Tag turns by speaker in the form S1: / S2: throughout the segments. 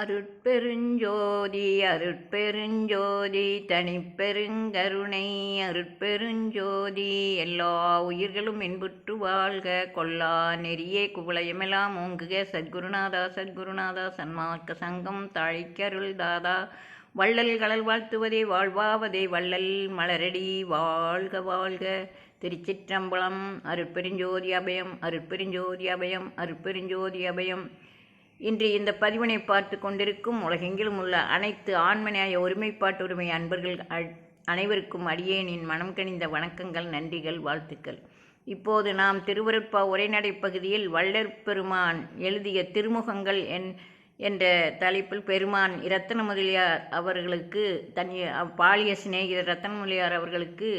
S1: அருட்பெருஞ்சோதி அருட்பெருஞ்சோதி தனிப்பெருங்கருணை அருட்பெருஞ்சோதி எல்லா உயிர்களும் இன்புற்று வாழ்க கொல்லா நெறியே குவளையமெல்லாம் ஓங்குக சத்குருநாதா சத்குருநாதா சன்மார்க்க சங்கம் தாழிக்கருள் தாதா. வள்ளல் கடல் வாழ்த்துவதே வாழ்வாவதே வள்ளல் மலரடி வாழ்க வாழ்க. திருச்சிற்றம்பலம் அருட்பெருஞ்சோதி அபயம் அருட்பெருஞ்சோதி அபயம் அருட்பெருஞ்சோதி அபயம். இன்று இந்த பதிவினை பார்த்து கொண்டிருக்கும் உலகெங்கிலும் உள்ள அனைத்து ஆண்மனையாய ஒருமைப்பாட்டு உரிமை அன்பர்கள் அனைவருக்கும் அடியேனின் மனம் கனிந்த வணக்கங்கள் நன்றிகள் வாழ்த்துக்கள். இப்போது நாம் திருவருட்பா உரைநடை பகுதியில் வள்ளற் பெருமான் எழுதிய திருமுகங்கள் என் என்ற தலைப்பில் பெருமான் இரத்தன முதலியார் அவர்களுக்கு தன் பாலிய சிநேகிதர் ரத்தன முதலியார் அவர்களுக்கு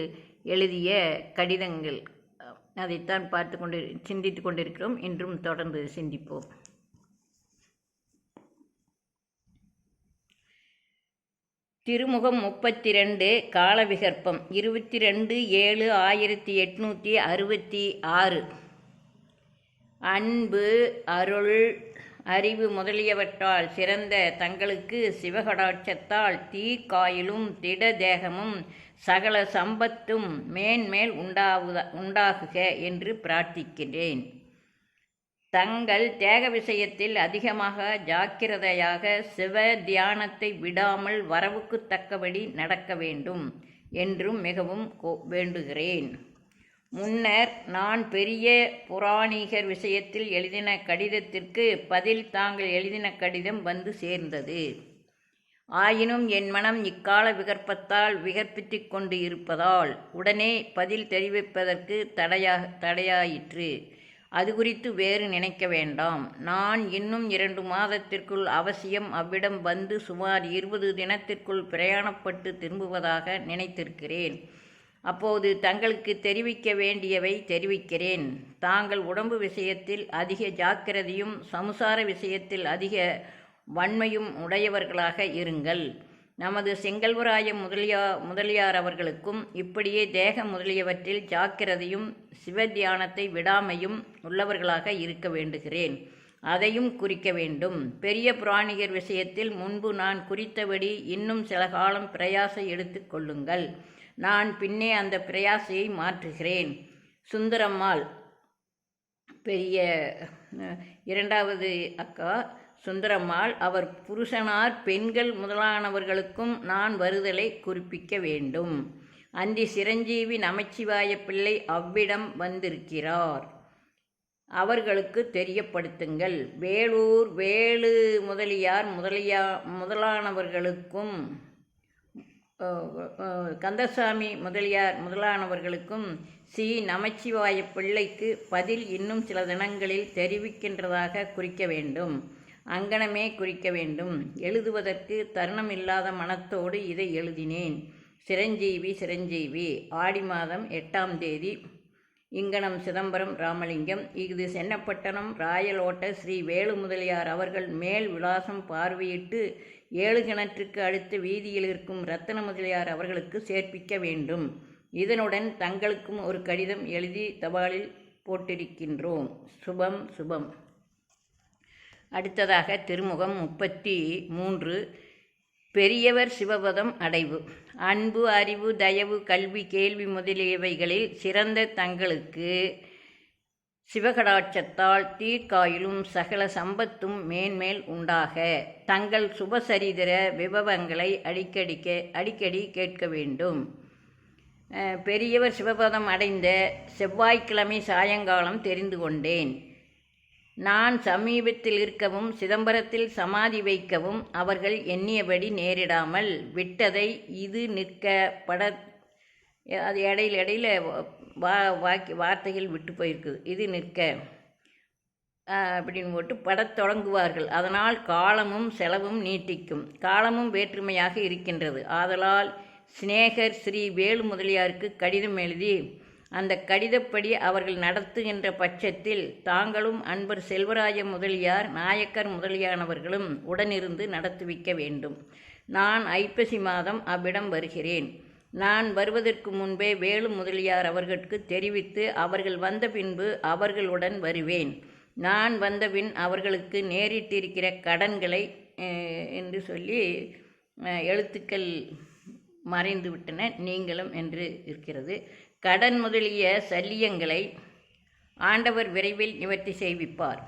S1: எழுதிய கடிதங்கள். அதைத்தான் பார்த்து கொண்டு சிந்தித்து கொண்டிருக்கிறோம். இன்றும் தொடர்ந்து சிந்திப்போம். திருமுகம் முப்பத்தி ரெண்டு காலவிகற்பம். இருபத்தி ரெண்டு ஏழு ஆயிரத்தி எட்நூற்றி அறுபத்தி ஆறு. அன்பு அருள் அறிவு முதலியவற்றால் சிறந்த தங்களுக்கு சிவகடாட்சத்தால் தீக்காயிலும் திட தேகமும் சகல சம்பத்தும் மேன்மேல் உண்டாவுத உண்டாகுக என்று பிரார்த்திக்கிறேன் தங்கள் தேக விஷயத்தில் அதிகமாக ஜாக்கிரதையாக சிவ தியானத்தை விடாமல் வரவுக்கு தக்கபடி நடக்க வேண்டும் என்றும் மிகவும் கோ- வேண்டுகிறேன். முன்னர் நான் பெரிய புராணிகர் விஷயத்தில் எழுதின கடிதத்திற்கு பதில் தாங்கள் எழுதின கடிதம் வந்து சேர்ந்தது. ஆயினும் என் மனம் இக்கால விகற்பத்தால் விகற்பித்து கொண்டு இருப்பதால் உடனே பதில் தெரிவிப்பதற்கு தடையாக தடையாயிற்று. அது குறித்து வேறு நினைக்க வேண்டாம். நான் இன்னும் இரண்டு மாதத்திற்குள் அவசியம் அவ்விடம் வந்து சுமார் இருபது தினத்திற்குள் பிரயாணப்பட்டு திரும்புவதாக நினைத்திருக்கிறேன். அப்போது தங்களுக்கு தெரிவிக்க வேண்டியவை தெரிவிக்கிறேன். தாங்கள் உடம்பு விஷயத்தில் அதிக ஜாக்கிரதையும் சமுசார விஷயத்தில் அதிக வன்மையும் உடையவர்களாக இருங்கள். நமது செங்கல்வராய முதலியா முதலியார் அவர்களுக்கும் இப்படியே தேக முதலியவற்றில் ஜாக்கிரதையும் சிவத்தியானத்தை விடாமையும் உள்ளவர்களாக இருக்க வேண்டுகிறேன். அதையும் குறிக்க வேண்டும். பெரிய புராணிகர் விஷயத்தில் முன்பு நான் குறித்தபடி இன்னும் சில காலம் பிரயாசை எடுத்து கொள்ளுங்கள். நான் பின்னே அந்த பிரயாசையை மாற்றுகிறேன். சுந்தரம்மாள் பெரிய இரண்டாவது அக்கா சுந்தரம்மாள் அவர் புருஷனார் பெண்கள் முதலானவர்களுக்கும் நான் வருதலை குறிப்பிக்க வேண்டும். அன்றி சிரஞ்சீவி நமச்சிவாய பிள்ளை அவ்விடம் வந்திருக்கிறார். அவர்களுக்கு தெரியப்படுத்துங்கள். வேலூர் வேலு முதலியார் முதலியா முதலானவர்களுக்கும் கந்தசாமி முதலியார் முதலானவர்களுக்கும் சி நமச்சிவாய பிள்ளைக்கு பதில் இன்னும் சில தினங்களில் தெரிவிக்கின்றதாக குறிக்க வேண்டும். அங்கனமே குறிக்க வேண்டும். எழுதுவதற்கு தருணம் இல்லாத மனத்தோடு இதை எழுதினேன். சிரஞ்சீவி சிரஞ்சீவி ஆடி மாதம் எட்டாம் தேதி இங்கனம் சிதம்பரம் ராமலிங்கம் இது சென்னப்பட்டணம் ராயலோட்ட ஸ்ரீ வேலு முதலியார் அவர்கள் மேல் விலாசம் பார்வையிட்டு ஏழு கிணற்றுக்கு அடுத்த வீதியில் இருக்கும் ரத்தன முதலியார் அவர்களுக்கு சேர்ப்பிக்க வேண்டும். இதனுடன் தங்களுக்கும் ஒரு கடிதம் எழுதி தபாலில் போட்டிருக்கின்றோம். சுபம் சுபம். அடுத்ததாக திருமுகம் முப்பத்தி மூன்று பெரியவர் சிவபதம் அடைவு. அன்பு அறிவு தயவு கல்வி கேள்வி முதலியவைகளில் சிறந்த தங்களுக்கு சிவகடாட்சத்தால் தீர்க்காயிலும் சகல சம்பத்தும் மேன்மேல் உண்டாக. தங்கள் சுபசரிதர விபவங்களை அடிக்கடிக்க அடிக்கடி கேட்க வேண்டும். பெரியவர் சிவபதம் அடைந்த செவ்வாய்க்கிழமை சாயங்காலம் தெரிந்து கொண்டேன். நான் சமீபத்தில் இருக்கவும் சிதம்பரத்தில் சமாதி வைக்கவும் அவர்கள் எண்ணியபடி நேரிடாமல் விட்டதை இது நிற்க பட அது இடையில இடையில வா வாக்கி வார்த்தைகள் விட்டு போயிருக்குது. இது நிற்க அப்படின்னு போட்டு படத் தொடங்குவார்கள். அதனால் காலமும் செலவும் நீட்டிக்கும். காலமும் வேற்றுமையாக இருக்கின்றது. ஆதலால் சிநேகர் ஸ்ரீ வேலு முதலியாருக்கு கடிதம் எழுதி அந்த கடிதப்படி அவர்கள் நடத்துகின்ற பட்சத்தில் தாங்களும் அன்பர் செல்வராய முதலியார் நாயக்கர் முதலியானவர்களும் உடனிருந்து நடத்துவிக்க வேண்டும். நான் ஐப்பசி மாதம் அவ்விடம் வருகிறேன். நான் வருவதற்கு முன்பே வேலு முதலியார் அவர்களுக்கு தெரிவித்து அவர்கள் வந்த பின்பு அவர்களுடன் வருவேன். நான் வந்தபின் அவர்களுக்கு நேரிட்டிருக்கிற கடன்களை என்று சொல்லி எழுத்துக்கள் மறைந்து விட்டன நீங்களும் என்று இருக்கிறது. கடன் முதலிய சல்லியங்களை ஆண்டவர் விரைவில் நிவர்த்தி செய்விப்பார்.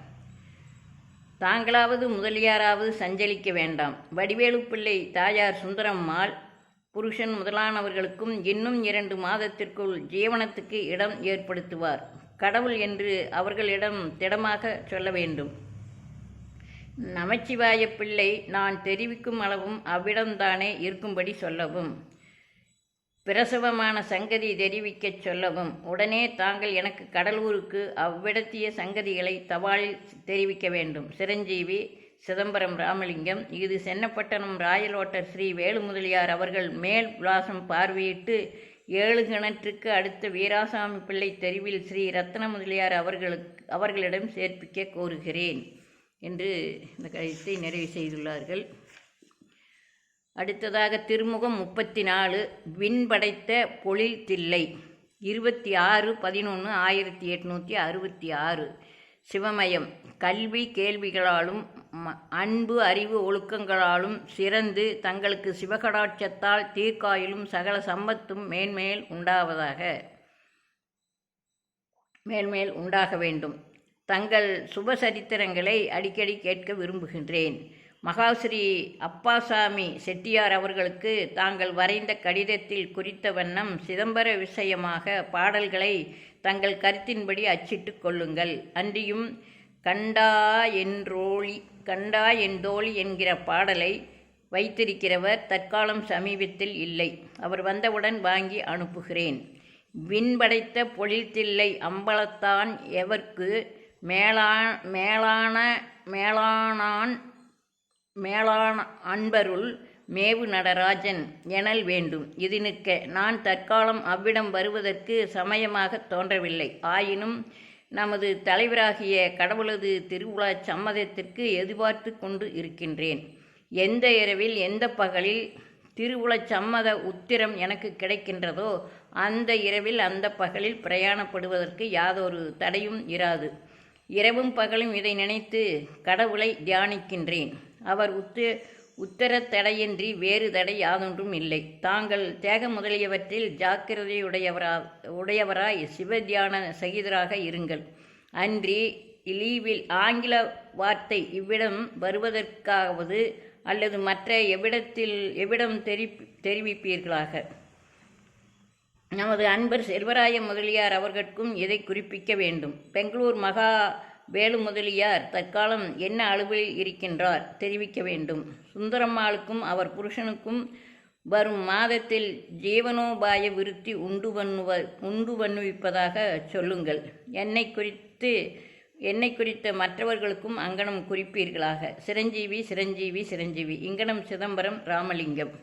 S1: தாங்களாவது முதலியாராவது சஞ்சலிக்க வேண்டாம். வடிவேலு பிள்ளை தாயார் சுந்தரம்மாள் புருஷன் முதலானவர்களுக்கும் இன்னும் இரண்டு மாதத்திற்குள் ஜீவனத்துக்கு இடம் ஏற்படுத்துவார். கடவுள் என்று அவர்களிடம் திடமாக சொல்ல வேண்டும். நமச்சிவாய பிள்ளை நான் தெரிவிக்கும் அளவும் அவ்விடம்தானே இருக்கும்படி சொல்லவும். பிரசவமான சங்கதி தெரிவிக்கச் சொல்லவும் உடனே தாங்கள் எனக்கு கடலூருக்கு அவ்விடத்திய சங்கதிகளை தபாலில் தெரிவிக்க வேண்டும். சிரஞ்சீவி சிதம்பரம் ராமலிங்கம் இது சென்னப்பட்டணம் ராயலோட்டர் ஸ்ரீ வேலுமுதலியார் அவர்கள் மேல் விலாசம் பார்வையிட்டு ஏழு கிணற்றுக்கு அடுத்த வீராசாமி பிள்ளை தெருவில் ஸ்ரீ ரத்ன முதலியார் அவர்களுக்கு அவர்களிடம் சேர்ப்பிக்க கோருகிறேன் என்று இந்த கருத்தை நிறைவு செய்துள்ளார்கள். அடுத்ததாக திருமுகம் முப்பத்தி நாலு விண்படைத்த பொழில் தில்லை இருபத்தி ஆறு பதினொன்று ஆயிரத்தி எட்நூற்றி அறுபத்தி ஆறு சிவமயம். கல்வி கேள்விகளாலும் ம- அன்பு அறிவு ஒழுக்கங்களாலும் சிறந்து தங்களுக்கு சிவகடாட்சத்தால் தீர்க்காயிலும் சகல சம்பத்தும் மேன்மேல் உண்டாவதாக மேல்மேல் உண்டாக வேண்டும். தங்கள் சுப சரித்திரங்களை அடிக்கடி கேட்க விரும்புகின்றேன். மகாஸ்ரீ அப்பாசாமி செட்டியார் அவர்களுக்கு தாங்கள் வரைந்த கடிதத்தில் குறித்த வண்ணம் சிதம்பர விஷயமாக பாடல்களை தங்கள் கருத்தின்படி அச்சிட்டு கொள்ளுங்கள். அன்றியும் கண்டா என்றோழி கண்டா எந்தோழி என்கிற பாடலை வைத்திருக்கிறவர் தற்காலம் சமீபத்தில் இல்லை. அவர் வந்தவுடன் வாங்கி அனுப்புகிறேன். விண்படைத்த பொழில்தில்லை அம்பலத்தான் எவர்க்கு மேலா மேலான மேலானான் மேலான அன்பருள் மேவு நடராஜன் எனல் வேண்டும். இது நிற்க நான் தற்காலம் அவ்விடம் வருவதற்கு சமயமாக தோன்றவில்லை. ஆயினும் நமது தலைவராகிய கடவுளது திருவிழா சம்மதத்திற்கு எதிர்பார்த்து கொண்டு இருக்கின்றேன். எந்த இரவில் எந்த பகலில் திருவுளச் சம்மத உத்திரம் எனக்கு கிடைக்கின்றதோ அந்த இரவில் அந்த பகலில் பிரயாணப்படுவதற்கு யாதொரு தடையும் இராது. இரவும் பகலும் இதை நினைத்து கடவுளை தியானிக்கின்றேன். அவர் உத்து உத்தர தடையின்றி வேறு தடை யாதொன்றும் இல்லை. தாங்கள் தேக முதலியவற்றில் ஜாக்கிரதையுடையவரா உடையவராய் சிவத்தியான சகிதராக இருங்கள். அன்றி லீவில் ஆங்கில வார்த்தை இவ்விடம் வருவதற்காவது அல்லது மற்ற எவ்விடத்தில் எவ்விடம் தெரி தெரிவிப்பீர்களாக? நமது அன்பர் செல்வராய முதலியார் அவர்களுக்கும் இதை குறிப்பிக்க வேண்டும்? பெங்களூர் மகா வேலு முதலியார் தற்காலம் என்ன அளவில் இருக்கின்றார் தெரிவிக்க வேண்டும். சுந்தரம்மாளுக்கும் அவர் புருஷனுக்கும் வரும் மாதத்தில் ஜீவனோபாய விருத்தி உண்டு பண்ணுவ உண்டு பண்ணுவிப்பதாக சொல்லுங்கள். என்னை குறித்து என்னை குறித்த மற்றவர்களுக்கும் அங்கனம் குறிப்பீர்களாக. சிரஞ்சீவி சிரஞ்சீவி சிரஞ்சீவி. இங்கனம் சிதம்பரம் ராமலிங்கம்.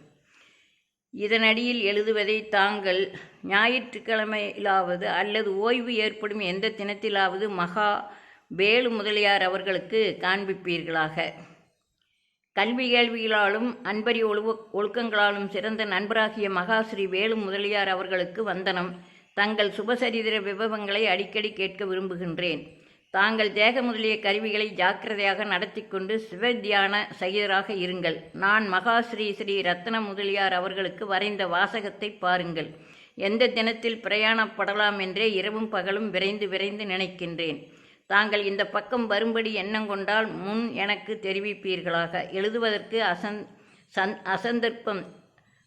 S1: இதனடியில் எழுதுவதை தாங்கள் ஞாயிற்றுக்கிழமையிலாவது அல்லது ஓய்வு ஏற்படும் எந்த தினத்திலாவது மகா வேலு முதலியார் அவர்களுக்கு காண்பிப்பீர்களாக. கல்வி கேள்விகளாலும் அன்பரி ஒழுவ ஒழுக்கங்களாலும் சிறந்த நண்பராகிய மகாஸ்ரீ வேலு முதலியார் அவர்களுக்கு வந்தனம். தங்கள் சுபசரித்திர விபவங்களை அடிக்கடி கேட்க விரும்புகின்றேன். தாங்கள் தேக முதலிய கருவிகளை ஜாக்கிரதையாக நடத்தி கொண்டு சிவத்தியான சகிதராக இருங்கள். நான் மகாஸ்ரீ ஸ்ரீ ரத்ன முதலியார் அவர்களுக்கு வரைந்த வாசகத்தை பாருங்கள். எந்த தினத்தில் பிரயாணப்படலாம் என்றே இரவும் பகலும் விரைந்து விரைந்து நினைக்கின்றேன். தாங்கள் இந்த பக்கம் வரும்படி எண்ணம் கொண்டால் முன் எனக்கு தெரிவிப்பீர்களாக. எழுதுவதற்கு அசந் சந் அசந்தர்ப்பம்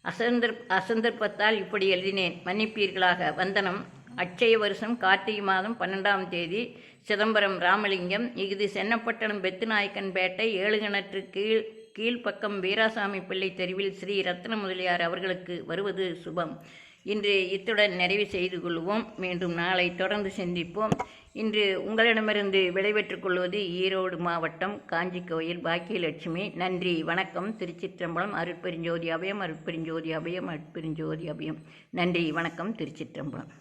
S1: அசந்தர் அசந்தர்ப்பத்தால் இப்படி எழுதினேன். மன்னிப்பீர்களாக. வந்தனம். அட்சய வருஷம் கார்த்திகை மாதம் பன்னெண்டாம் தேதி சிதம்பரம் ராமலிங்கம் இஃது சென்னப்பட்டணம் பெத்துநாயக்கன்பேட்டை ஏழுகிணற்று கீழ் கீழ்ப்பக்கம் வீராசாமி பிள்ளை தெருவில் ஸ்ரீ ரத்ன முதலியார் அவர்களுக்கு வருவது சுபம். இன்று இத்துடன் நிறைவு செய்து கொள்வோம். மீண்டும் நாளை தொடர்ந்து சந்திப்போம். இன்று உங்களிடமிருந்து விடைபெற்றுக் கொள்வது ஈரோடு மாவட்டம் காஞ்சி கோயில் பாக்கியலட்சுமி. நன்றி வணக்கம். திருச்சிற்றம்பலம் அருட்பெருஞ்சோதி அபயம் அருட்பெருஞ்சோதி அபயம் அருட்பெருஞ்சோதி அபயம். நன்றி வணக்கம். திருச்சிற்றம்பலம்.